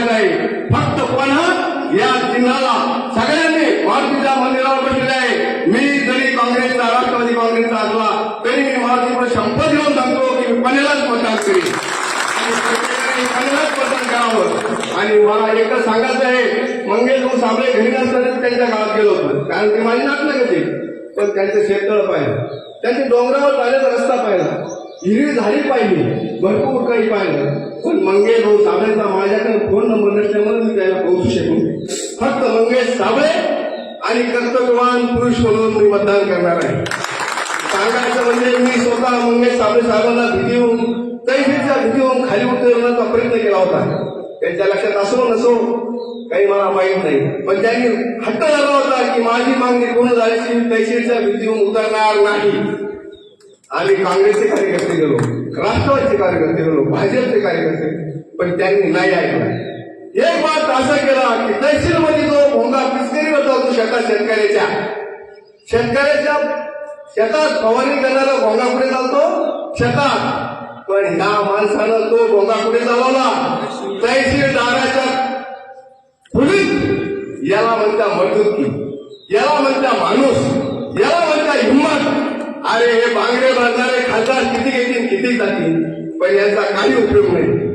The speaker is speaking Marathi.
राहिली नाही. फक्त पण या चिन्हाला सगळ्यांनी मारुतीच्या मंदिरावर बसलेले आहे. मी जरी काँग्रेसचा राष्ट्रवादी काँग्रेसचा असला तरी मी मारुतीवर शंभर घेऊन सांगतो की मी पन्नालाच मतदान करीन आणि मतदान करावं. आणि मला एकच सांगायचं आहे मंगेश भाऊ साबळे घरी नसताना त्यांच्या गावात गेलो होतो. कारण ते माझी नाटलं ते पण त्यांचं शेततळ पाहिलं. त्यांचे डोंगरावर जाण्याचा रस्ता पाहिला. हिरवी झाडी पाहिली. भरपूर काही पाहिलं. पण मंगेश भाऊ साबळेचा माझ्याकडे मंगेश साबळे आणि कर्तव्यवान पुरुष म्हणून मी मतदान करणार आहे. सांगायचं म्हणजे मी स्वतः मंगेश साबळे साहेबांना भीती होऊन कैफीचा भीती होऊन खाली उतरवण्याचा प्रयत्न केला होता. त्यांच्या लक्षात असो नसो काही मला माहीत नाही. पण त्यांनी हट्ट झाला होता की माझी मागणी पूर्ण झाल्याची मी तैशीच्या भीतीहून उतरणार नाही. आम्ही काँग्रेसचे कार्यकर्ते गेलो राष्ट्रवादीचे कार्यकर्ते गेलो भाजपचे कार्यकर्ते पण त्यांनी नाही ऐकलं. एक बात असं केला की तहसील मध्ये जो भोंगा पिचकरी होता तो शेतात शेतकऱ्याच्या. शेतकऱ्याच्या शेतात फवारणी करणारा भोंगा पुढे चालतो? शेतात. पण ह्या माणसानं तो भोंगा पुढे चालवला? तहसीलदाराच्या पुढील. याला म्हणता मजबूती याला म्हणता माणूस. याला म्हणता हिंमत. अरे हे बांगडे बांधणारे खासदार किती घेतील किती जातील? पण यांचा काही उपयोग नाही.